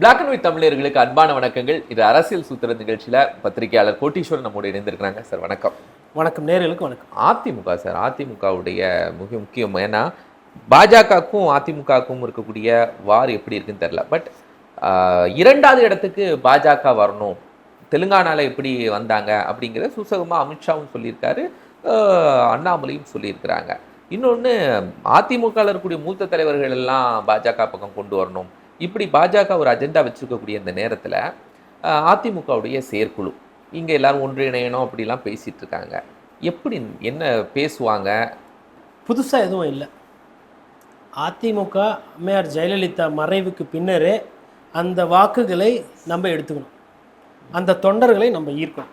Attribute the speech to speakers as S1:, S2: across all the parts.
S1: Black and white தமிழர்களுக்கு அன்பான வணக்கங்கள். இது அரசியல் சூத்திர நிகழ்ச்சியில பத்திரிகையாளர் கோட்டீஸ்வரன் நம்மோடு இணைந்திருக்கிறாங்க. சார் வணக்கம்.
S2: வணக்கம். நேர்களுக்கு வணக்கம்.
S1: அதிமுக சார் அதிமுகவுடைய மிக முக்கியம். ஏன்னா பாஜகவுக்கும் அதிமுகவுக்கும் இருக்கக்கூடிய வார் எப்படி இருக்குன்னு தெரியல. பட் இரண்டாவது இடத்துக்கு பாஜக வரணும். தெலுங்கானால எப்படி வந்தாங்க அப்படிங்கிறத சுசகமா அமித்ஷாவும் சொல்லியிருக்காரு. அண்ணாமலையும் சொல்லியிருக்கிறாங்க. இன்னொன்று அதிமுகவில் இருக்கக்கூடிய மூத்த தலைவர்கள் எல்லாம் பாஜக பக்கம் கொண்டு வரணும். இப்படி பாஜக ஒரு அஜெண்டா வச்சுருக்கக்கூடிய இந்த நேரத்தில் அதிமுகவுடைய செயற்குழு. இங்கே எல்லோரும் ஒன்றிணையணும் அப்படிலாம் பேசிகிட்டு இருக்காங்க. எப்படி என்ன பேசுவாங்க?
S2: புதுசாக எதுவும் இல்லை. அதிமுக அம்மையார் ஜெயலலிதா மறைவுக்கு பின்னரே அந்த வாக்குகளை நம்ம எடுத்துக்கணும். அந்த தொண்டர்களை நம்ம ஈர்க்கணும்.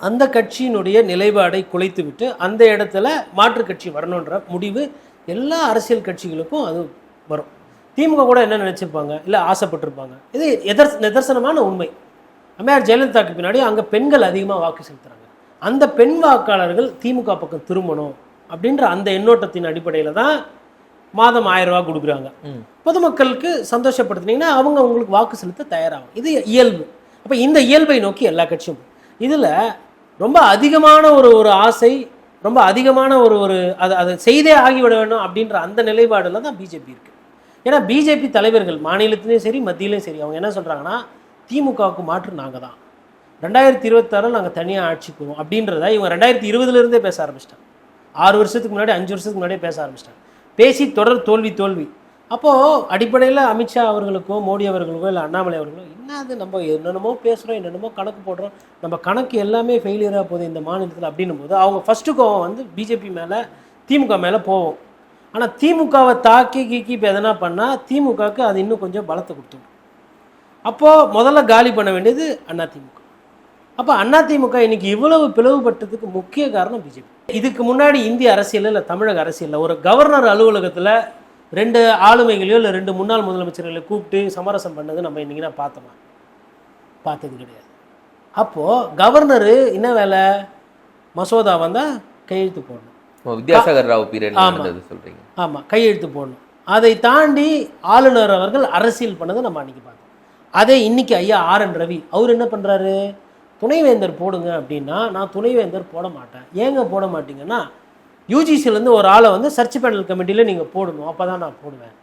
S2: அந்த கட்சியினுடைய நிலைப்பாடை குலைத்து விட்டு அந்த இடத்துல மாற்றுக் கட்சி வரணுன்ற முடிவு எல்லா அரசியல் கட்சிகளுக்கும் அது வரும். திமுக கூட என்ன நினச்சிருப்பாங்க? இல்லை ஆசைப்பட்டிருப்பாங்க. இது எதர் நிதர்சனமான உண்மை. அம்மையார் ஜெயலலிதாவுக்கு பின்னாடி அங்கே பெண்கள் அதிகமாக வாக்கு செலுத்துறாங்க. அந்த பெண் வாக்காளர்கள் திமுக பக்கம் திரும்பணும் அப்படின்ற அந்த எண்ணோட்டத்தின் அடிப்படையில் தான் மாதம் ஆயிரம் ரூபாய் கொடுக்குறாங்க. பொதுமக்களுக்கு சந்தோஷப்படுத்துனீங்கன்னா அவங்க உங்களுக்கு வாக்கு செலுத்த தயாராகும் இது இயல்பு. அப்போ இந்த இயல்பை நோக்கி எல்லா கட்சியும் இதில் ரொம்ப அதிகமான ஒரு ஒரு ஆசை ரொம்ப அதிகமான ஒரு ஒரு அதை அதை செய்தே ஆகிவிட வேண்டும் அப்படின்ற அந்த நிலைப்பாடுல தான் பிஜேபி இருக்கு. ஏன்னா பிஜேபி தலைவர்கள் மாநிலத்திலையும் சரி மத்தியிலையும் சரி அவங்க என்ன சொல்கிறாங்கன்னா திமுகவுக்கு மாற்று நாங்கள் தான். ரெண்டாயிரத்தி இருபத்தாறில் நாங்கள் தனியாக ஆட்சிக்குவோம் அப்படின்றத இவங்க ரெண்டாயிரத்தி இருபதுலேருந்தே பேச ஆரம்பிச்சிட்டாங்க. ஆறு வருஷத்துக்கு முன்னாடி அஞ்சு வருஷத்துக்கு முன்னாடியே பேச ஆரம்பிச்சிட்டாங்க. பேசி தொடர் தோல்வி தோல்வி. அப்போது அடிப்படையில் அமித்ஷா அவர்களுக்கோ மோடி அவர்களுக்கோ இல்லை அண்ணாமலை அவர்களுக்கோ என்னது நம்ம என்னென்னமோ பேசுகிறோம் என்னென்னமோ கணக்கு போடுறோம் நம்ம கணக்கு எல்லாமே ஃபெயிலியராக போகுது இந்த மாநிலத்தில் அப்படின்னும் போது அவங்க ஃபஸ்ட்டு கோவம் வந்து பிஜேபி மேலே திமுக மேலே போவோம் ஆனால் திமுகவை தாக்கி கீக்கி இப்போ எதனா பண்ணால் திமுகவுக்கு அது இன்னும் கொஞ்சம் பலத்தை கொடுத்துடும் அப்போது முதல்ல காலி பண்ண வேண்டியது அண்ணா திமுக. அப்போ அண்ணா திமுக இன்னைக்கு இவ்வளவு பிளவுபட்டதுக்கு முக்கிய காரணம் பிஜேபி. இதுக்கு முன்னாடி இந்திய அரசியல் இல்லை தமிழக அரசியலில் ஒரு கவர்னர் அலுவலகத்தில் ரெண்டு ஆளுமைகளையோ இல்லை ரெண்டு முன்னாள் முதலமைச்சர்களை கூப்பிட்டு சமரசம் பண்ணது நம்ம இன்றைக்கி நான் பார்த்தோமா? பார்த்தது கிடையாது. அப்போது கவர்னரு என்ன வேலை? மசோதா வந்தால் கையெழுத்து போடணும்.
S1: வித்யாசாகர் ராவ் பீரியட். நடந்தது சொல்றீங்க.
S2: ஆமாம் கையெழுத்து போடணும். அதை தாண்டி ஆளுநர் அவர்கள் அரசியல் பண்ணதை நம்ம அன்னைக்கு பார்த்தோம். அதே இன்னைக்கு ஐயா ஆர் என் ரவி அவர் என்ன பண்ணுறாரு துணைவேந்தர் போடுங்க அப்படின்னா நான் துணைவேந்தர் போட மாட்டேன். ஏங்க போட மாட்டீங்கன்னா யூஜிசிலேருந்து ஒரு ஆளை வந்து சர்ச் பேனல் கமிட்டியில் நீங்கள் போடணும். அப்போ தான் நான் போடுவேன்.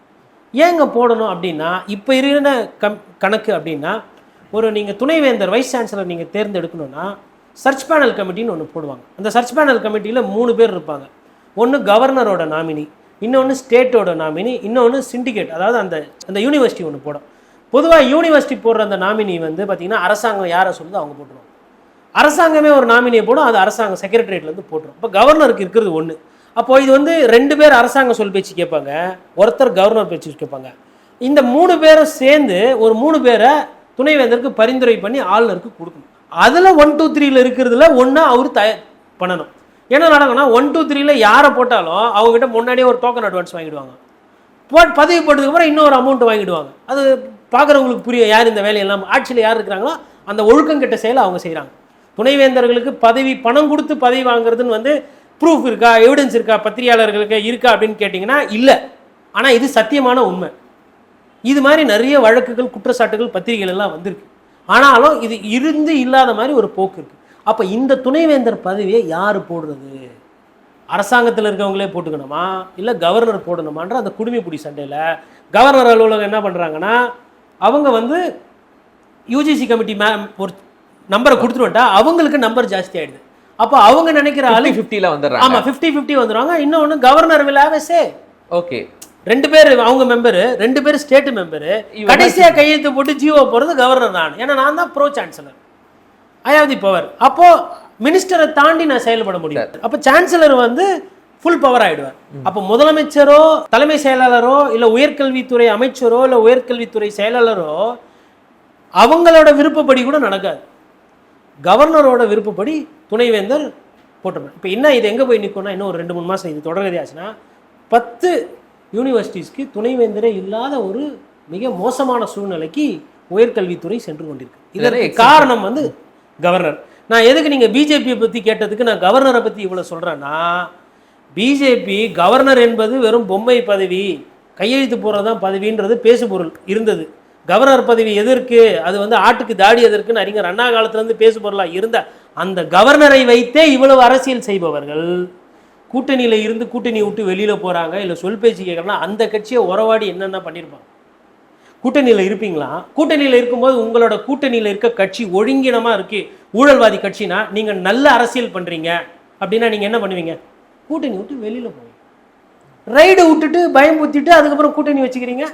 S2: ஏங்க போடணும் அப்படின்னா இப்போ இருக்கிற கம் கணக்கு அப்படின்னா ஒரு நீங்கள் துணைவேந்தர் வைஸ் சான்சலர் நீங்கள் தேர்ந்தெடுக்கணும்னா சர்ச் பேனல் கமிட்டின்னு ஒன்று போடுவாங்க. அந்த சர்ச் பேனல் கமிட்டியில் மூணு பேர் இருப்பாங்க. ஒன்று கவர்னரோட நாமினி இன்னொன்று ஸ்டேட்டோட நாமினி இன்னொன்று சிண்டிகேட் அதாவது அந்த அந்த யூனிவர்சிட்டி ஒன்று போடும். பொதுவாக யூனிவர்சிட்டி போடுற அந்த நாமினி வந்து பார்த்திங்கன்னா அரசாங்கம் யாரை சொல்லுதோ அவங்க போட்டுருவாங்க. அரசாங்கமே ஒரு நாமினியை போடும் அது அரசாங்கம் செக்ரட்டரியேட்லேருந்து போட்டுரும். இப்போ கவர்னருக்கு இருக்கிறது ஒன்று அப்போ இது வந்து ரெண்டு பேர் அரசாங்கம் சொல் பேச்சு கேட்பாங்க ஒருத்தர் கவர்னர் பேச்சு கேட்பாங்க. இந்த மூணு பேரும் சேர்ந்து ஒரு மூணு பேரை துணைவேந்தருக்கு பரிந்துரை பண்ணி ஆளுநருக்கு கொடுக்கணும். அதில் ஒன் டூ த்ரீல இருக்கிறதுல ஒன்றா அவர் தய பண்ணணும். என்ன நடக்கும்னா ஒன் டூ த்ரீல யாரை போட்டாலும் அவங்ககிட்ட முன்னாடியே ஒரு டோக்கன் அட்வான்ஸ் வாங்கிடுவாங்க. போட் பதவி போட்டதுக்கப்புறம் இன்னொரு அமௌண்ட் வாங்கிடுவாங்க. அது பார்க்குறவங்களுக்கு புரியும் யார் இந்த வேலையெல்லாம் ஆட்சியில் யார் இருக்கிறாங்களோ அந்த ஒழுக்கம் கெட்ட செயலை அவங்க செய்கிறாங்க துணைவேந்தர்களுக்கு பதவி பணம் கொடுத்து பதவி வாங்குறதுன்னு வந்து ப்ரூஃப் இருக்கா எவிடன்ஸ் இருக்கா பத்திரிகையாளர்களுக்கு இருக்கா அப்படின்னு கேட்டிங்கன்னா இல்லை. ஆனால் இது சத்தியமான உண்மை. இது மாதிரி நிறைய வழக்குகள் குற்றச்சாட்டுகள் பத்திரிகைகள் எல்லாம் வந்திருக்கு. ஆனாலும் இது இருந்து இல்லாத மாதிரி ஒரு போக்கு இருக்கு. அப்போ இந்த துணைவேந்தர் பதவியை யார் போடுறது? அரசாங்கத்தில் இருக்கவங்களே போட்டுக்கணுமா? இல்லை கவர்னர் போடணுமான்ற அந்த குடுமிப்புடி சண்டையில் கவர்னர் அலுவலகம் என்ன பண்ணுறாங்கன்னா அவங்க வந்து யூஜிசி கமிட்டி மே ஒரு நம்பரை கொடுத்துருவட்டா அவங்களுக்கு நம்பர் ஜாஸ்தி ஆயிடுது. அப்போ அவங்க நினைக்கிற ஆளு
S1: ஃபிஃப்டில வந்துடுறாங்க.
S2: ஆமா ஃபிஃப்டி ஃபிஃப்டி வந்துருவாங்க. இன்னொன்று கவர்னர் a say
S1: ஓகே
S2: ரெண்டு பேர் அவங்க மெம்பரு ரெண்டு பேர் ஸ்டேட் மெம்பரு
S1: இவங்க-
S2: கடைசியா கையெழுத்து போட்டு ஜியோ போறது கவர்னர் நான் ஏன்னா நான் தான் pro chancellor I have the power அப்போ மினிஸ்டரை தாண்டி நான் செயல்பட முடியும். அப்போ சான்சலர் வந்து ஃபுல் பவர் ஆயிடுவார். அப்போ முதலமைச்சரோ தலைமை செயலாளரோ இல்ல உயர்கல்வித்துறை அமைச்சரோ இல்ல உயர்கல்வித்துறை செயலாளரோ அவங்களோட விருப்பப்படி கூட நடக்காது. கவர்னரோட விருப்பப்படி துணைவேந்தர் போட்டுருவேன் இப்போ என்ன இது எங்கே போய் நிற்கும்னா இன்னும் ஒரு ரெண்டு மூணு மாதம் இது தொடர்கதை ஆச்சுன்னா பத்து யூனிவர்சிட்டிஸ்க்கு துணைவேந்தரே இல்லாத ஒரு மிக மோசமான சூழ்நிலைக்கு உயர்கல்வித்துறை சென்று கொண்டிருக்கு. இதற்கு. காரணம் வந்து கவர்னர். நான் எதுக்கு நீங்கள் பிஜேபியை பற்றி கேட்டதுக்கு நான் கவர்னரை பற்றி இவ்வளோ சொல்கிறேன்னா பிஜேபி கவர்னர் என்பது வெறும் பொம்மை பதவி கையெழுத்து போடுறது தான் பதவின்றது பேசுபொருள் இருந்தது. கவர்னர் பதவி எதற்கு? அது வந்து ஆட்டுக்கு தாடி எதற்குன்னு அறிஞர் அண்ணா காலத்துலேருந்து பேசு பொருளா இருந்த அந்த கவர்னரை வைத்தே இவ்வளவு அரசியல் செய்பவர்கள் கூட்டணியில் இருந்து கூட்டணி விட்டு வெளியில் போகிறாங்க இல்லை சொல் பேச்சு கேட்குறாங்கன்னா அந்த கட்சியை உறவாடி என்னென்ன பண்ணியிருப்பாங்க கூட்டணியில் இருப்பீங்களா? கூட்டணியில் இருக்கும்போது உங்களோட கூட்டணியில் இருக்க கட்சி ஒழுங்கினமாக இருக்கு. ஊழல்வாதி கட்சினா நீங்கள் நல்ல அரசியல் பண்ணுறீங்க அப்படின்னா நீங்கள் என்ன பண்ணுவீங்க? கூட்டணி விட்டு வெளியில் போவீங்க. ரைடு விட்டுட்டு பயமுத்திட்டு அதுக்கப்புறம் கூட்டணி வச்சுக்கிறீங்க.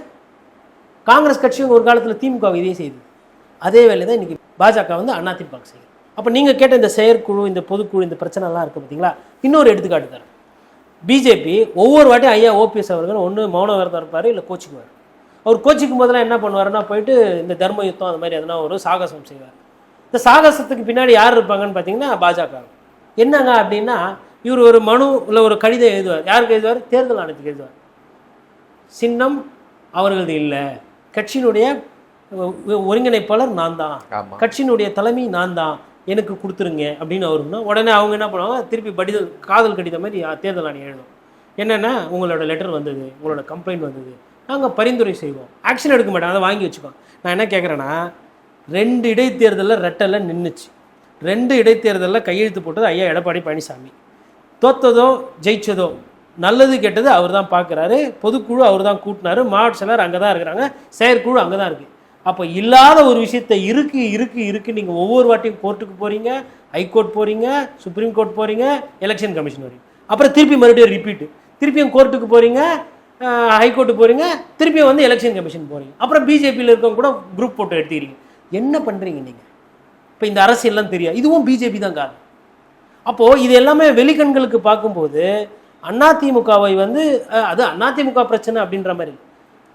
S2: காங்கிரஸ் கட்சியும் ஒரு காலத்தில் திமுக இதே செய்யுது அதே வேலை தான் இன்னைக்கு பாஜக வந்து அதிமுக செய்யுது. அப்போ நீங்க கேட்ட இந்த செயற்குழு இந்த பொதுக்குழு இந்த பிரச்சனைலாம் இருக்கு பார்த்தீங்களா இன்னொரு எடுத்துக்காட்டு தரேன். பிஜேபி ஒவ்வொரு வாட்டியும் ஐயா ஓபிஎஸ் அவர்கள் ஒன்று மௌன விரதம் இருப்பார் இல்லை கோச்சிக்குவார். அவர் கோச்சிக்கும் போதெல்லாம் என்ன பண்ணுவாருன்னா போயிட்டு இந்த தர்ம யுத்தம் அந்த மாதிரி எதனா ஒரு சாகசம் செய்வார். இந்த சாகசத்துக்கு பின்னாடி யார் இருப்பாங்கன்னு பார்த்தீங்கன்னா பாஜக. என்னங்க அப்படின்னா இவர் ஒரு மனு இல்லை ஒரு கடிதம் எழுதுவார். யாருக்கு எழுதுவார்? தேர்தல் ஆணையத்துக்கு எழுதுவார். சின்னம் அவர்களது இல்லை. கட்சியினுடைய ஒருங்கிணைப்பாளர் நான் தான் கட்சியினுடைய தலைமை நான் தான் எனக்கு கொடுத்துருங்க அப்படின்னு அவருன்னா உடனே அவங்க என்ன பண்ணுவாங்க திருப்பி படிதல் காதல் கடித மாதிரி தேர்தல் ஆணையம் எழுதணும் என்னென்னா உங்களோட லெட்டர் வந்தது உங்களோட கம்ப்ளைண்ட் வந்தது நாங்கள் பரிந்துரை செய்வோம். ஆக்ஷன் எடுக்க மாட்டோம் அதை வாங்கி வச்சுக்கோம் நான் என்ன கேட்குறேன்னா ரெண்டு இடைத்தேர்தலில் ரெட்டலில் நின்றுச்சு ரெண்டு இடைத்தேர்தலில் கையெழுத்து போட்டது ஐயா எடப்பாடி பழனிசாமி. தோத்ததோ ஜெயிச்சதோ நல்லது கெட்டது அவர் தான் பார்க்குறாரு பொதுக்குழு அவர் தான் கூட்டினாரு மாவட்ட செயலர் அங்கே தான் இருக்கிறாங்க செயற்குழு அங்கே தான் இருக்குது அப்போ இல்லாத ஒரு விஷயத்த இருக்கு இருக்கு இருக்கு. நீங்கள் ஒவ்வொரு வாட்டியும் கோர்ட்டுக்கு போகிறீங்க ஹைகோர்ட் போகிறீங்க சுப்ரீம் கோர்ட் போகிறீங்க எலெக்ஷன் கமிஷன் வரீங்க அப்புறம் திருப்பி மறுபடியும் ரிப்பீட்டு திருப்பியும் கோர்ட்டுக்கு போகிறீங்க ஹைகோர்ட்டு போகிறீங்க திருப்பியும் வந்து எலெக்ஷன் கமிஷன் போகிறீங்க அப்புறம் பிஜேபியில் இருக்கவங்க கூட குரூப் போட்டோ எடுத்துக்கிறீங்க. என்ன பண்ணுறீங்க நீங்கள் இப்போ இந்த அரசியல்லாம் தெரியாது. இதுவும் பிஜேபி தான் காரணம். அப்போது இது எல்லாமே வெளிக்கண்களுக்கு பார்க்கும்போது அதிமுகவை வந்து அது அதிமுக பிரச்சனை அப்படின்ற மாதிரி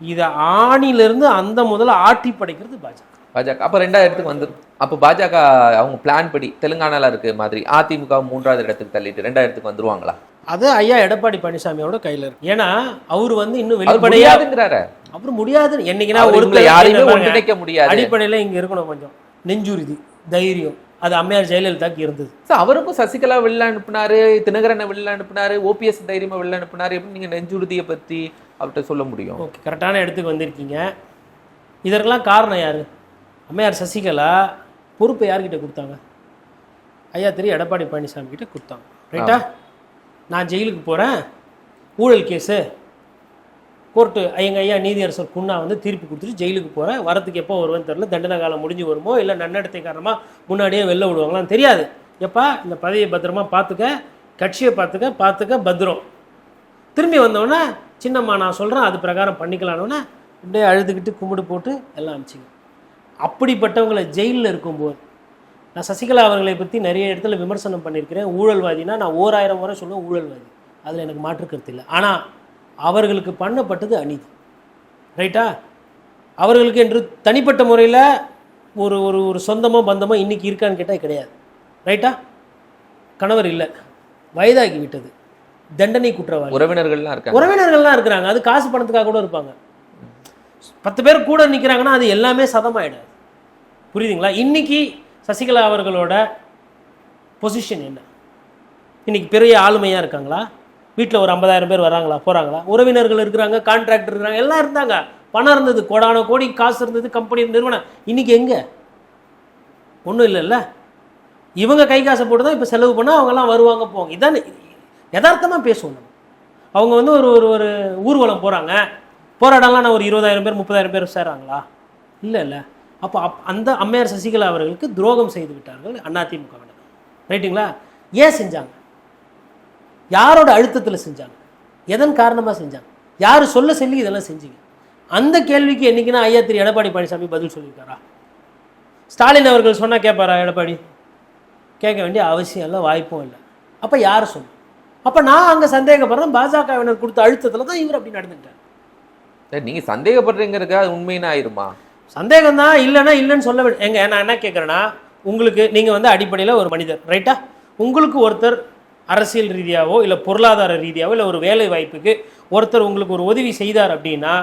S2: இதை ஆணிலிருந்து அந்த முதல்ல ஆட்டி படைக்கிறது பாஜக.
S1: பாஜக. அப்ப ரெண்டாவது இடத்துக்கு வந்துரும் அப்ப பாஜக அவங்க பிளான் படி தெலுங்கானால இருக்கு மாதிரி அதிமுக மூன்றாவது இடத்துக்கு தள்ளிட்டு ரெண்டாவது இடத்துக்கு வந்துருவாங்களா?
S2: அது ஐயா எடப்பாடி பழனிசாமியோட கையில இருக்கு. ஏன்னா அவர் வந்து இன்னும்
S1: அவர்
S2: வெளிப்படையா
S1: முடியாதுங்கிறாரு.
S2: அப்புறம் முடியாது என்னைக்குன்னா
S1: அவர்
S2: ஒருத்தர்
S1: யாரையுமே ஒன்றிணைக்க முடியாது.
S2: அடிப்படையில இங்க இருக்கணும் கொஞ்சம். நெஞ்சுறுதி தைரியம். அது அம்மையார் ஜெயலலிதாக்கு இருந்தது.
S1: So, அவருக்கும் சசிகலா வெளில அனுப்புனாரு தினகரனை வெளில அனுப்புனாரு ஓபிஎஸ் தைரியமா வெளில அனுப்புனாரு. எப்படி நீங்க நெஞ்சுறுதியை பத்தி அவர்கிட்ட சொல்ல முடியும்.
S2: ஓகே கரெக்டான இடத்துக்கு வந்திருக்கீங்க. இதற்கெல்லாம் காரணம் யார்? அம்மையார் சசிகலா பொறுப்பை யார்கிட்ட கொடுத்தாங்க? ஐயா தெரியும் எடப்பாடி பழனிசாமி கிட்ட கொடுத்தாங்க. ரைட்டா நான் ஜெயிலுக்கு போகிறேன் ஊழல் கேஸு. கோர்ட்டு எங்கள் ஐயா நீதியரசர் குன்னா வந்து தீர்ப்பு கொடுத்துட்டு ஜெயிலுக்கு போகிறேன் வரத்துக்கு எப்போ வருவேன்னு தெரில தண்டனை காலம் முடிஞ்சு வருமோ இல்லை நன்னடத்தை காரணமாக முன்னாடியே வெளில விடுவாங்களான்னு தெரியாது. எப்பா இந்த பதவியை பத்திரமா பார்த்துக்க கட்சியை பார்த்துக்க பார்த்துக்க பத்திரம். திரும்பி வந்தோடனே சின்னம்மா நான் சொல்கிறேன் அது பிரகாரம் பண்ணிக்கலான்னு இப்படியே அழுதுகிட்டு கும்பிடு போட்டு எல்லாம் அனுப்பிச்சிங்க. அப்படிப்பட்டவங்களை ஜெயிலில் இருக்கும்போது நான் சசிகலா அவர்களை பற்றி நிறைய இடத்துல விமர்சனம் பண்ணியிருக்கிறேன். ஊழல்வாதினா நான் ஓராயிரம் முறை சொல்லுவேன் ஊழல்வாதி. அதில் எனக்கு மாற்று கருத்து இல்லை. ஆனால் அவர்களுக்கு பண்ணப்பட்டது அநீதி. ரைட்டா? அவர்களுக்கு என்று தனிப்பட்ட முறையில் ஒரு ஒரு ஒரு சொந்தமோ பந்தமோ இன்றைக்கி இருக்கான்னு கேட்டால் கிடையாது. ரைட்டா? கணவர் இல்லை. வயதாகி விட்டது. தண்டனை குற்றவாளி.
S1: உறவினர்கள்லாம் இருக்காங்க.
S2: உறவினர்கள்லாம் இருக்கிறாங்க. அது காசு பணத்துக்காக கூட இருப்பாங்க. பத்து பேர் கூட நிற்கிறாங்கன்னா அது எல்லாமே சதமாயிடாது. புரியுதுங்களா? இன்னைக்கு சசிகலா அவர்களோட பொசிஷன் என்ன? இன்னைக்கு பெரிய ஆளுமையாக இருக்காங்களா? வீட்டில் ஒரு ஐம்பதாயிரம் பேர் வராங்களா? போகிறாங்களா உறவினர்கள் இருக்கிறாங்க கான்ட்ராக்டர் இருக்கிறாங்க எல்லாம் இருந்தாங்க. பணம் இருந்தது கோடான கோடி காசு இருந்தது கம்பெனி நிறுவனம். இன்னைக்கு எங்கே? ஒன்றும் இல்லைல்ல. இவங்க கை காசை போட்டு தான் இப்போ செலவு பண்ணால் அவங்கெல்லாம் வருவாங்க போவாங்க. இதான் யதார்த்தமாக பேசுவோம் நம்ம. அவங்க வந்து ஒரு ஒரு ஒரு ஊர்வலம் போகிறாங்க போராடலாம் நான் ஒரு இருபதாயிரம் பேர் முப்பதாயிரம் பேர் சேர்றாங்களா இல்லை இல்லை. அப்போ அப் அந்த அம்மையார் சசிகலா அவர்களுக்கு துரோகம் செய்து விட்டார்கள் அதிமுகவினர் ரைட்டுங்களா? ஏன் செஞ்சாங்க? யாரோட அழுத்தத்தில் செஞ்சாங்க? எதன் காரணமாக செஞ்சாங்க? யார் சொல்ல சொல்லி இதெல்லாம் செஞ்சீங்க? அந்த கேள்விக்கு என்றைக்குன்னா ஐயா திரு எடப்பாடி பழனிசாமி பதில் சொல்லியிருக்காரா? ஸ்டாலின் அவர்கள் சொன்னால் கேட்பாரா எடப்பாடி? கேட்க வேண்டிய அவசியம் இல்லை வாய்ப்பும் இல்லை. அப்போ யார் சொன்ன? அப்போ நான் அங்கே சந்தேகப்படுறேன் பாஜகவினர் கொடுத்த அழுத்தத்தில் தான் இவர் அப்படி நடந்துக்கிட்டார்.
S1: சரி, நீங்க சந்தேகப்படுறீங்கிறதுக்கு அது உண்மைன்னு ஆயிருமா?
S2: சந்தேகம் தான் இல்லைன்னா இல்லைன்னு சொல்ல வேண்டும் எங்க நான் என்ன கேட்குறேன்னா உங்களுக்கு நீங்கள் வந்து அடிப்படையில் ஒரு மனிதர் ரைட்டா உங்களுக்கு ஒருத்தர் அரசியல் ரீதியாவோ இல்லை பொருளாதார ரீதியாவோ இல்லை ஒரு வேலை வாய்ப்புக்கு ஒருத்தர் உங்களுக்கு ஒரு உதவி செய்தார் அப்படின்னா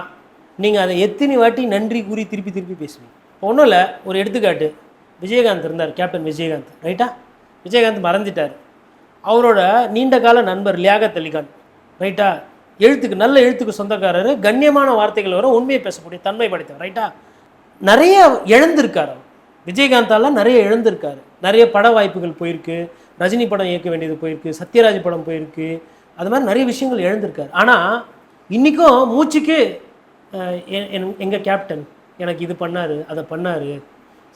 S2: நீங்கள் அதை எத்தனை வாட்டி நன்றி கூறி திருப்பி திருப்பி பேசுவீங்க? ஒன்றும் இல்லை ஒரு எடுத்துக்காட்டு விஜயகாந்த் இருந்தார் கேப்டன் விஜயகாந்த் ரைட்டா விஜயகாந்த் மறந்துட்டார். அவரோட நீண்ட கால நண்பர் லியாகத் அலிகான். ரைட்டா? எழுத்துக்கு நல்ல எழுத்துக்கு சொந்தக்காரர். கண்ணியமான வார்த்தைகள் வரும் உண்மையை பேசக்கூடிய தன்மை படைத்தவர். ரைட்டா? நிறைய இழந்திருக்கார் அவர். விஜயகாந்தாலாம் நிறைய இழந்திருக்காரு. நிறைய பட வாய்ப்புகள் போயிருக்கு. ரஜினி படம் இயக்க வேண்டியது போயிருக்கு. சத்யராஜ் படம் போயிருக்கு. அது மாதிரி நிறைய விஷயங்கள் இழந்திருக்காரு. ஆனால் இன்றைக்கும் மூச்சுக்கு எங்கள் எ- என்- கேப்டன் எனக்கு இது பண்ணார் அதை பண்ணார்.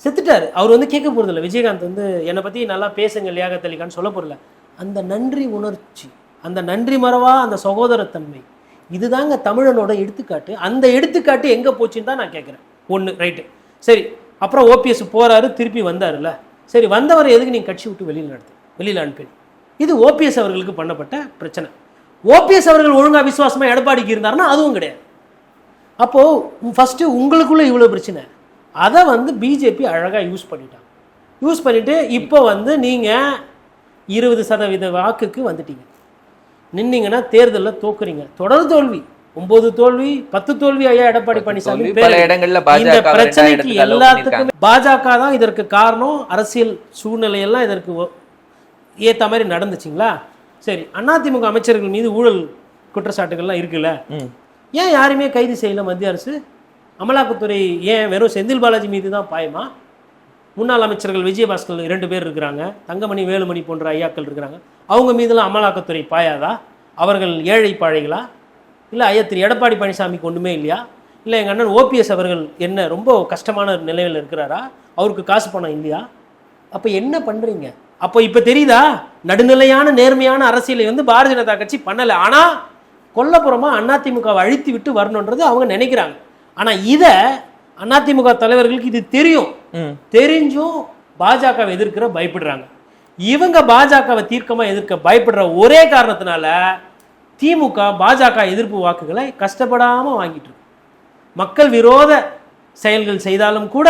S2: செத்துட்டார். அவர் வந்து கேட்க போகிறதில்ல விஜயகாந்த் வந்து என்னை பற்றி நல்லா பேசுங்க லியாக தலிகான்னு சொல்ல போகிறல அந்த நன்றி உணர்ச்சி அந்த நன்றி மறவா அந்த சகோதரத்தன்மை இதுதாங்க தமிழனோட எடுத்துக்காட்டு. அந்த எடுத்துக்காட்டு எங்கே போச்சுன்னு தான் நான் கேட்குறேன் ஒன்று ரைட்டு சரி அப்புறம் ஓபிஎஸ் போகிறாரு திருப்பி வந்தாருல்ல. சரி வந்தவர் எதுக்கு நீங்கள் கட்சி விட்டு வெளியில் நடத்து வெளியில் அனுப்பி? இது ஓபிஎஸ் அவர்களுக்கு பண்ணப்பட்ட பிரச்சனை. ஓபிஎஸ் அவர்கள் ஒழுங்காக விசுவாசமாக எடப்பாடிக்கு இருந்தாருன்னா அதுவும் கிடையாது. அப்போது ஃபஸ்ட்டு உங்களுக்குள்ளே இவ்வளோ பிரச்சனை. அதை வந்து பிஜேபி அழகாக யூஸ் பண்ணிட்டாங்க யூஸ் பண்ணிவிட்டு இப்போ வந்து நீங்கள் இருபது சதவீத வாக்குக்கு வந்துட்டீங்க. நின்னீங்கன்னா தேர்தலில் தோக்குறீங்க. தொடர் தோல்வி ஒன்பது தோல்வி பத்து தோல்வி ஐயா எடப்பாடி பழனிசாமி இந்த பிரச்சனைக்கு எல்லாத்துக்குமே பாஜக தான் இதற்கு காரணம். அரசியல் சூழ்நிலையெல்லாம் இதற்கு ஏத்த மாதிரி நடந்துச்சுங்களா? சரி அதிமுக அமைச்சர்கள் மீது ஊழல் குற்றச்சாட்டுகள்லாம் இருக்குல்ல. ஏன் யாருமே கைது செய்யல மத்திய அரசு? அமலாக்கத்துறை ஏன் வெறும் செந்தில் பாலாஜி மீது தான் பாயமா? முன்னாள் அமைச்சர்கள் விஜயபாஸ்கர் இரண்டு பேர் இருக்கிறாங்க தங்கமணி வேலுமணி போன்ற ஐயாக்கள் இருக்கிறாங்க. அவங்க மீதெல்லாம் அமலாக்கத்துறை பாயாதா? அவர்கள் ஏழை பாழைகளா? இல்லை ஐயா திரு எடப்பாடி பழனிசாமிக்கு ஒன்றுமே இல்லையா? இல்லை எங்கள் அண்ணன் ஓபிஎஸ் அவர்கள் என்ன ரொம்ப கஷ்டமான நிலையில் இருக்கிறாரா? அவருக்கு காசு பணம் இல்லையா? அப்போ என்ன பண்ணுறீங்க அப்போ இப்போ தெரியுதா? நடுநிலையான நேர்மையான அரசியலை வந்து பாரதிய ஜனதா கட்சி பண்ணலை. ஆனால் கொல்லப்புறமா அதிமுகவை அழித்து விட்டு வரணுன்றது அவங்க நினைக்கிறாங்க. ஆனால் இதை அதிமுக தலைவர்களுக்கு இது தெரியும். தெரிஞ்சும் பாஜகவை எதிர்க்கிற பயப்படுறாங்க. இவங்க பாஜகவை தீர்க்கமா எதிர்க்க பயப்படுற ஒரே காரணத்தினால திமுக பாஜக எதிர்ப்பு வாக்குகளை கஷ்டப்படாம வாங்கிட்டு இருக்கு. மக்கள் விரோத செயல்கள் செய்தாலும் கூட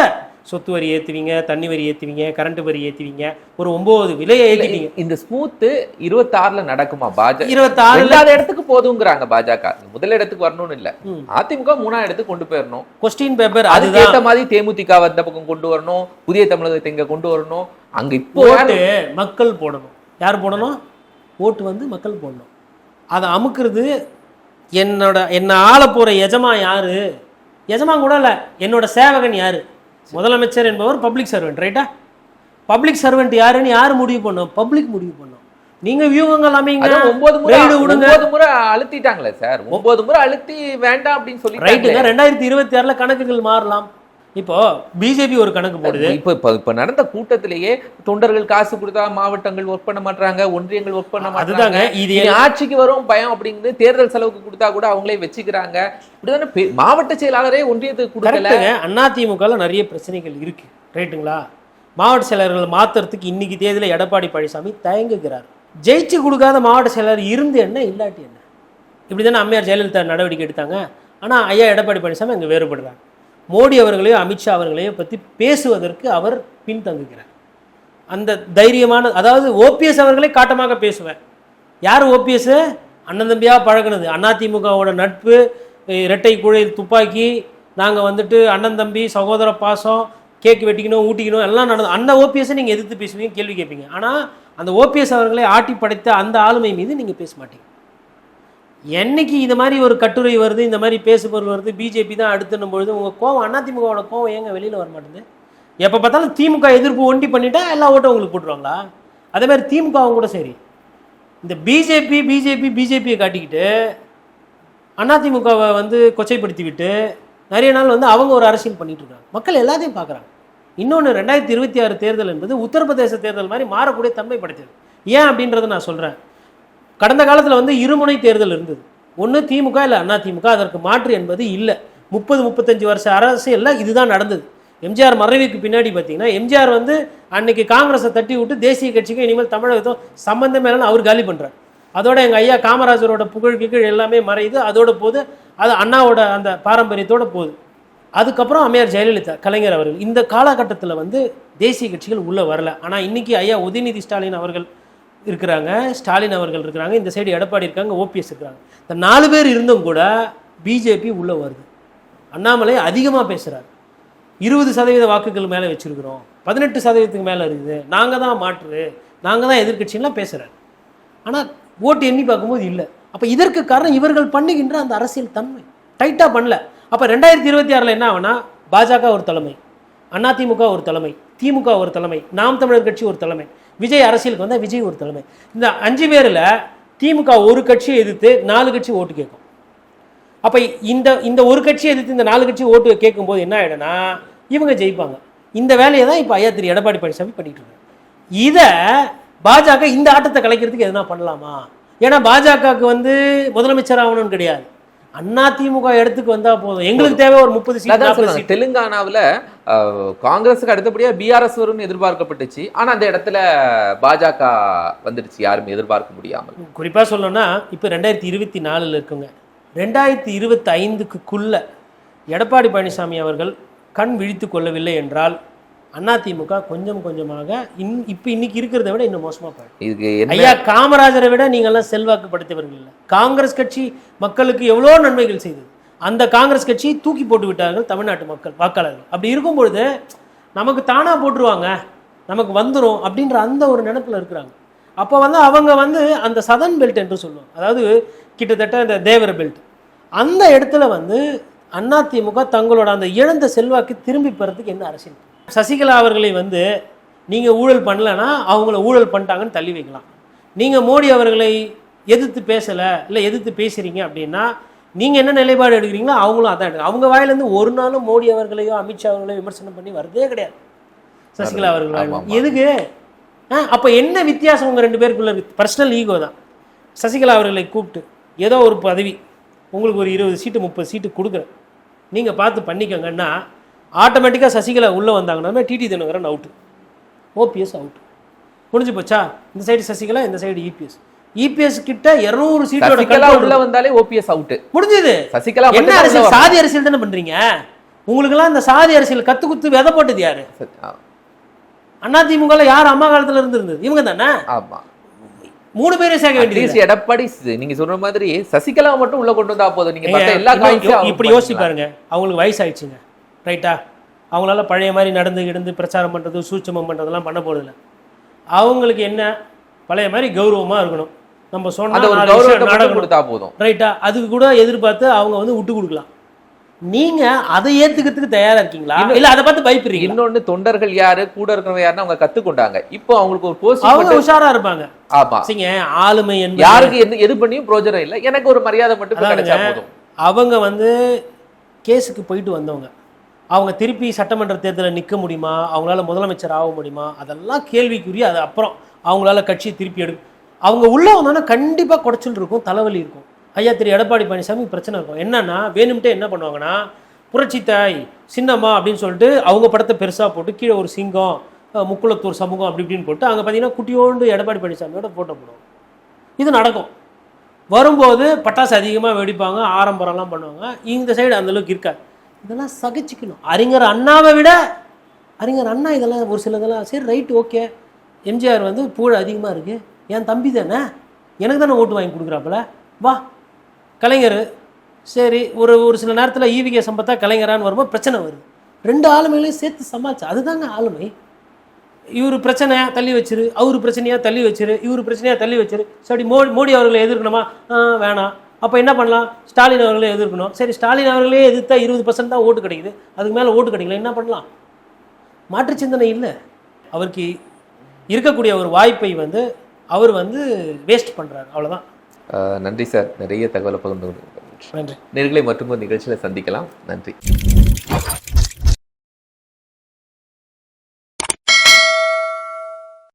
S2: சொத்து வரி ஏத்துவீங்க தண்ணி வரி ஏத்துவீங்க கரண்ட் வரி ஏத்துவீங்க. ஒரு ஒன்பது விலையை ஏத்திட்டீங்க.
S1: இந்த ஸ்மூத் இருபத்தி ஆறுல நடக்குமா பாஜக
S2: இருபத்தாறுல
S1: ரெண்டாவது இடத்துக்கு போதுங்கிறாங்க பாஜக. முதல் இடத்துக்கு வரணும்னு இல்ல. அதிமுக மூணாவது இடத்துக்கு கொண்டு போயிடணும்
S2: கொஸ்டின் பேப்பர்
S1: அதுக்கு
S2: அதுதான்.
S1: ஏத்த மாதிரி தேமுதிக வந்த பக்கம் கொண்டு வரணும். புதிய தமிழகத்தை இங்க கொண்டு வரணும். அங்க இப்போ
S2: மக்கள் போடணும். யார் போடணும்? ஓட்டு வந்து மக்கள் போடணும். அதை அமுக்குறது என்னோட என்னை ஆள போற எஜமா யாரு? எஜமான் கூட இல்லை. என்னோட சேவகன் யாரு? முதலமைச்சர் என்பவர் பப்ளிக் சர்வெண்ட் ரைட்டா பப்ளிக் சர்வெண்ட் யாருன்னு யார் முடிவு பண்ணும்? பப்ளிக் முடிவு பண்ணும். நீங்க வியூகங்கள் எல்லாமே
S1: அதான் ஒன்பது முறை ஒன்பது முறை அழுத்திட்டாங்களே சார். ஒன்பது முறை அழுத்தி வேண்டாம் அப்படின்னு சொல்லி
S2: ரைட்டுங்க ரெண்டாயிரத்தி இருபத்தி ஆறுல கணக்குகள் மாறலாம். இப்போ பிஜேபி ஒரு கணக்கு போடுது.
S1: இப்ப இப்ப இப்ப நடந்த கூட்டத்திலேயே தொண்டர்கள் காசு கொடுத்தா மாவட்டங்கள் ஒர்க் பண்ண மாட்டாங்க ஒன்றியங்கள் ஒர்க் பண்ண மாட்டாங்க
S2: இது
S1: ஆட்சிக்கு வரும் பயம் அப்படிங்கிறது தேர்தல் செலவுக்கு கொடுத்தா கூட அவங்களே வச்சுக்கிறாங்க. இப்படிதானே மாவட்ட செயலாளரே ஒன்றியத்துக்கு கொடுக்கல.
S2: அதிமுகவில் நிறைய பிரச்சனைகள் இருக்கு. ரைட்டுங்களா மாவட்ட செயலர்கள் மாத்துறதுக்கு இன்னைக்கு தேதியில எடப்பாடி பழனிசாமி தயங்குகிறார். ஜெயிச்சு கொடுக்காத மாவட்ட செயலர் இருந்து என்ன இல்லாட்டி என்ன? இப்படி தானே அம்மையார் ஜெயலலிதா நடவடிக்கை எடுத்தாங்க. ஆனா ஐயா எடப்பாடி பழனிசாமி அங்க வேறுபடுறாங்க. மோடி அவர்களையோ அமித்ஷா அவர்களையோ பற்றி பேசுவதற்கு அவர் பின்தங்குகிறார். அந்த தைரியமான அதாவது ஓபிஎஸ் அவர்களே காட்டமாக பேசுவேன் யார் ஓபிஎஸ் அண்ணன் தம்பியாக பழகுனது. அதிமுகவோட நட்பு இரட்டை குழல் துப்பாக்கி நாங்கள் வந்துட்டு அண்ணன் தம்பி சகோதர பாசம் கேக் வெட்டிக்கணும் ஊட்டிக்கணும் எல்லாம் நடந்தது அந்த ஓபிஎஸ்ஸை நீங்கள் எதிர்த்து பேசுவீங்க கேள்வி கேட்பீங்க. ஆனால் அந்த ஓபிஎஸ் அவர்களை ஆட்டி படைத்த அந்த ஆளுமை மீது நீங்கள் பேச மாட்டீங்க. என்னைக்கு இது மாதிரி ஒரு கட்டுரை வருது இந்த மாதிரி பேசுபொருள் வருது பிஜேபி தான் அடுத்துன்னும் பொழுது உங்கள் கோவம் அதிமுகவோட கோவம் ஏங்க வெளியில் வர மாட்டேங்குது? எப்போ பார்த்தாலும் திமுக எதிர்ப்பு ஒண்டி பண்ணிட்டா எல்லா ஓட்டும் உங்களுக்கு போட்டுருவாங்களா? அதே மாதிரி திமுகவும் கூட சரி. இந்த பிஜேபி பிஜேபி பிஜேபியை காட்டிக்கிட்டு அதிமுகவை வந்து கொச்சைப்படுத்தி விட்டு நிறைய நாள் வந்து அவங்க ஒரு அரசியல் பண்ணிட்டு இருக்காங்க. மக்கள் எல்லாத்தையும் பார்க்குறாங்க. இன்னொன்று ரெண்டாயிரத்தி இருபத்தி ஆறு தேர்தல் என்பது உத்தரப்பிரதேச தேர்தல் மாதிரி மாறக்கூடிய தன்மை படைத்தது ஏன் அப்படின்றத நான் சொல்கிறேன் கடந்த காலத்தில் வந்து இருமுனை தேர்தல் இருந்தது. ஒன்று திமுக இல்லை அண்ணா திமுக அதற்கு மாற்று என்பது இல்லை. முப்பது முப்பத்தஞ்சு வருஷ அரசியலில் இதுதான் நடந்தது. எம்ஜிஆர் மறைவுக்கு பின்னாடி பார்த்தீங்கன்னா எம்ஜிஆர் வந்து அன்னைக்கு காங்கிரஸை தட்டி விட்டு தேசிய கட்சிக்கு இனிமேல் தமிழகத்தும் சம்மந்தமே இல்லைன்னு அவர் காலி பண்ணுறார் அதோட எங்கள் ஐயா காமராஜரோட புகழ் கிகழ் எல்லாமே மறையுது. அதோட போது அது அண்ணாவோட அந்த பாரம்பரியத்தோட போகுது. அதுக்கப்புறம் அம்மையார் ஜெயலலிதா கலைஞர் அவர்கள் இந்த காலகட்டத்தில் வந்து தேசிய கட்சிகள் உள்ளே வரல. ஆனால் இன்னைக்கு ஐயா உதயநிதி ஸ்டாலின் அவர்கள் இருக்கிறாங்க ஸ்டாலின் அவர்கள் இருக்கிறாங்க இந்த சைடு எடப்பாடி இருக்காங்க ஓபிஎஸ் இருக்கிறாங்க. இந்த நாலு பேர் இருந்தும் கூட பிஜேபி உள்ளே வருது. அண்ணாமலை அதிகமாக பேசுகிறார் இருபது சதவீத வாக்குகள் மேலே வச்சுருக்கிறோம். பதினெட்டு சதவீதத்துக்கு மேலே இருக்குது. நாங்கள் தான் மாற்று. நாங்கள் தான் எதிர்கட்சின்லாம் பேசுகிறார் ஆனால் ஓட்டு எண்ணி பார்க்கும்போது இல்லை. அப்போ இதற்கு காரணம் இவர்கள் பண்ணுகின்ற அந்த அரசியல் தன்மை. டைட்டாக பண்ணல. அப்போ ரெண்டாயிரத்தி இருபத்தி ஆறில் என்ன ஆகுனா பாஜக ஒரு தலைமை அதிமுக ஒரு தலைமை திமுக ஒரு தலைமை நாம் தமிழர் கட்சி ஒரு தலைமை. விஜய் அரசியலுக்கு வந்தால் விஜய் ஒரு தலைமை. இந்த அஞ்சு பேரில் திமுக ஒரு கட்சியை எதிர்த்து நாலு கட்சி ஓட்டு கேட்கும். அப்போ இந்த இந்த ஒரு கட்சியை எதிர்த்து இந்த நாலு கட்சி ஓட்டு கேட்கும்போது என்ன ஆகிடும்னா இவங்க ஜெயிப்பாங்க. இந்த வேலையை தான் இப்போ ஐயா திரு எடப்பாடி பழனிசாமி பண்ணிட்டு இருக்காங்க இதை பாஜக இந்த ஆட்டத்தை கலைக்கிறதுக்கு எதனா பண்ணலாமா? ஏன்னா பாஜகவுக்கு வந்து முதலமைச்சர் ஆகணும்னு கிடையாது. அண்ணா திமுக இடத்துக்கு வந்தா போதும். எங்களுக்கு தேவை ஒரு முப்பது சீட்
S1: தெலுங்கானாவுல காங்கிரஸுக்கு அடுத்தபடியா பிஆர்எஸ் வரும்னு எதிர்பார்க்கப்பட்டுச்சு. ஆனா அந்த இடத்துல பாஜக வந்துடுச்சு. யாருமே எதிர்பார்க்க முடியாமல்.
S2: குறிப்பாக சொல்லணும்னா இப்போ ரெண்டாயிரத்தி இருபத்தி நாலில் இருக்குங்க. ரெண்டாயிரத்தி இருபத்தி ஐந்துக்குள்ள எடப்பாடி பழனிசாமி அவர்கள் கண் விழித்து கொள்ளவில்லை என்றால் அதிமுக கொஞ்சம் கொஞ்சமாக இன் இப்போ இன்னைக்கு இருக்கிறத விட இன்னும் மோசமாக போயிடும்
S1: இதுக்கு
S2: ஐயா காமராஜரை விட நீங்கள்லாம் செல்வாக்கு படுத்தவர்கள் இல்லை. காங்கிரஸ் கட்சி மக்களுக்கு எவ்வளோ நன்மைகள் செய்தது. அந்த காங்கிரஸ் கட்சியை தூக்கி போட்டு விட்டார்கள் தமிழ்நாட்டு மக்கள் வாக்காளர்கள். அப்படி இருக்கும் பொழுது நமக்கு தானாக போட்டுருவாங்க. நமக்கு வந்துடும் அப்படின்ற அந்த ஒரு நினைப்பில் இருக்கிறாங்க. அப்போ வந்து அவங்க வந்து அந்த சதன் பெல்ட் என்று சொல்லுவாங்க. அதாவது கிட்டத்தட்ட இந்த தேவர பெல்ட். அந்த இடத்துல வந்து அதிமுக தங்களோட அந்த இழந்த செல்வாக்கு திரும்பி பெறதுக்கு என்ன அரசியல்? சசிகலா அவர்களை வந்து நீங்கள் ஊழல் பண்ணலைன்னா அவங்கள ஊழல் பண்ணிட்டாங்கன்னு தள்ளி வைக்கலாம். நீங்கள் மோடி அவர்களை எதிர்த்து பேசலை இல்லை எதிர்த்து பேசுகிறீங்க அப்படின்னா நீங்கள் என்ன நிலைப்பாடு எடுக்கிறீங்களோ அவங்களும் அதான் எடுக்க அவங்க வாயிலேருந்து ஒரு நாளும் மோடி அவர்களையோ அமித்ஷா அவர்களையோ விமர்சனம் பண்ணி வரதே கிடையாது. சசிகலா அவர்கள். எதுக்கு? ஆ அப்போ என்ன வித்தியாசம் உங்கள் ரெண்டு பேருக்குள்ள பர்சனல் ஈகோ தான். சசிகலா அவர்களை கூப்பிட்டு ஏதோ ஒரு பதவி உங்களுக்கு ஒரு இருபது சீட்டு முப்பது சீட்டு கொடுக்குறேன். நீங்கள் பார்த்து பண்ணிக்கோங்கன்னா ஆட்டோமேட்டிக்காக சசிகலா உள்ளே வந்தாங்கன்னா TT Dhinakaran out OPS out முடிஞ்சு போச்சா? இந்த சைடு சசிகலா இந்த சைடு இபிஎஸ் இபிஎஸ் கிட்ட இருநூறு சீட்டோட
S1: உள்ள வந்தாலே ஓபிஎஸ் அவுட்
S2: முடிஞ்சது.
S1: சசிகலா
S2: என்ன அரசியல். சாதி அரசியல் தானே பண்றீங்க? உங்களுக்கெல்லாம் இந்த சாதி அரசியல் கத்து குத்து விதை போட்டது யாரு? அதிமுகல யார் அம்மா காலத்துல இருந்து இருந்தது இவங்க தானே?
S1: ஆமா.
S2: மூணு பேரையும் சேர்க்க வேண்டியது
S1: எடப்பாடி நீங்க சொல்ற மாதிரி சசிகலா மட்டும் உள்ள கொண்டு வந்தா போதும். நீங்க எல்லா
S2: இப்படி யோசிச்சு. பாருங்க. அவங்களுக்கு வயசாயிடுச்சுங்க. ரைட்டா அவங்களால பழைய மாதிரி நடந்து கிடந்து பிரச்சாரம் பண்றது சூட்சமம் பண்றதெல்லாம் பண்ண போறதில்ல அவங்களுக்கு என்ன? பழைய மாதிரி கௌரவமா இருக்கணும். நம்ம சொன்னா
S1: கொடுத்தா போதும்.
S2: ரைட்டா அதுக்கு கூட எதிர்பார்த்து அவங்க வந்து விட்டு கொடுக்கலாம். நீங்க அதை ஏத்துக்கிறதுக்கு தயாரா இருக்கீங்களா? இல்ல அதை பார்த்து பயப்படுறீங்க
S1: இன்னொன்னு தொண்டர்கள் யாரு கூட இருக்கிறவங்க யாருன்னு அவங்க கத்துக்கொண்டாங்க. இப்போ அவங்களுக்கு ஒரு போஸ்ட்
S2: அவங்க உஷாரா இருப்பாங்க.
S1: ஆமா.
S2: சரிங்க ஆளுமை என்பது
S1: யாருக்கு எது எது பண்ணியும் பிரோஜனம் இல்ல. எனக்கு ஒரு மரியாதை மட்டும் கிடைச்சா. போதும்.
S2: அவங்க வந்து கேஸுக்கு போயிட்டு வந்தவங்க. அவங்க திருப்பி சட்டமன்ற தேர்தலில் நிற்க முடியுமா? அவங்களால முதலமைச்சர் ஆக முடியுமா? அதெல்லாம் கேள்விக்குரிய அது அப்புறம் அவங்களால கட்சியை திருப்பி எடு அவங்க உள்ள வந்தோன்னா கண்டிப்பாக குடைச்சல் இருக்கும் தலைவலி இருக்கும். ஐயா திரு எடப்பாடி பழனிசாமி பிரச்சனை இருக்கும். என்னன்னா வேணும்ட்டே என்ன பண்ணுவாங்கன்னா புரட்சி தாய் சின்னம்மா அப்படின்னு சொல்லிட்டு அவங்க படத்தை பெருசாக போட்டு கீழே ஒரு சிங்கம் முக்குளத்தூர் சமூகம் அப்படி இப்படின்னு போட்டு அங்கே பார்த்தீங்கன்னா குட்டியோண்டு எடப்பாடி பழனிசாமியோட போட்டோ போடுவோம் இது நடக்கும். வரும்போது பட்டாசு அதிகமாக வெடிப்பாங்க ஆரம்பரம்லாம் பண்ணுவாங்க. இந்த சைடு அந்த அளவுக்கு இருக்காது. இதெல்லாம் சகிச்சுக்கணும். அறிஞர் அண்ணாவை விட அறிஞர் அண்ணா இதெல்லாம் ஒரு சிலதெல்லாம் சரி ரைட் ஓகே எம்ஜிஆர் வந்து புகழ் அதிகமாக இருக்குது என் தம்பி தானே? எனக்கு தானே ஓட்டு வாங்கி கொடுக்குறாப்புல? வா. கலைஞர் சரி ஒரு ஒரு சில நேரத்தில் ஈவிகே சம்பத்தா கலைஞரான்னு வரும்போது பிரச்சனை வருது. ரெண்டு ஆளுமைகளையும் சேர்த்து சமாளிச்சு அதுதாங்க ஆளுமை. இவர் பிரச்சனையாக தள்ளி வச்சிரு அவர் பிரச்சனையாக தள்ளி வச்சிரு இவர் பிரச்சனையாக தள்ளி வச்சிரு. சரி மோடி மோடி அவர்களை எதிர்க்கணுமா? வேணாம். அப்போ என்ன பண்ணலாம்? ஸ்டாலின் அவர்களை எதிர்க்கணும். சரி ஸ்டாலின் அவர்களே எதிர்த்தா இருபது பர்சன்ட் தான் ஓட்டு கிடைக்குது. அதுக்கு மேலே ஓட்டு கிடைக்கல. என்ன பண்ணலாம்? மாற்று சிந்தனை இல்லை. அவருக்கு இருக்கக்கூடிய ஒரு வாய்ப்பை வந்து அவர் வந்து வேஸ்ட் பண்ணுறாரு அவ்வளோதான்
S1: நன்றி சார். நிறைய தகவலை பகிர்ந்து கொண்டு
S2: நன்றி.
S1: நேர்களை மற்றும் ஒரு நிகழ்ச்சியில சந்திக்கலாம். நன்றி.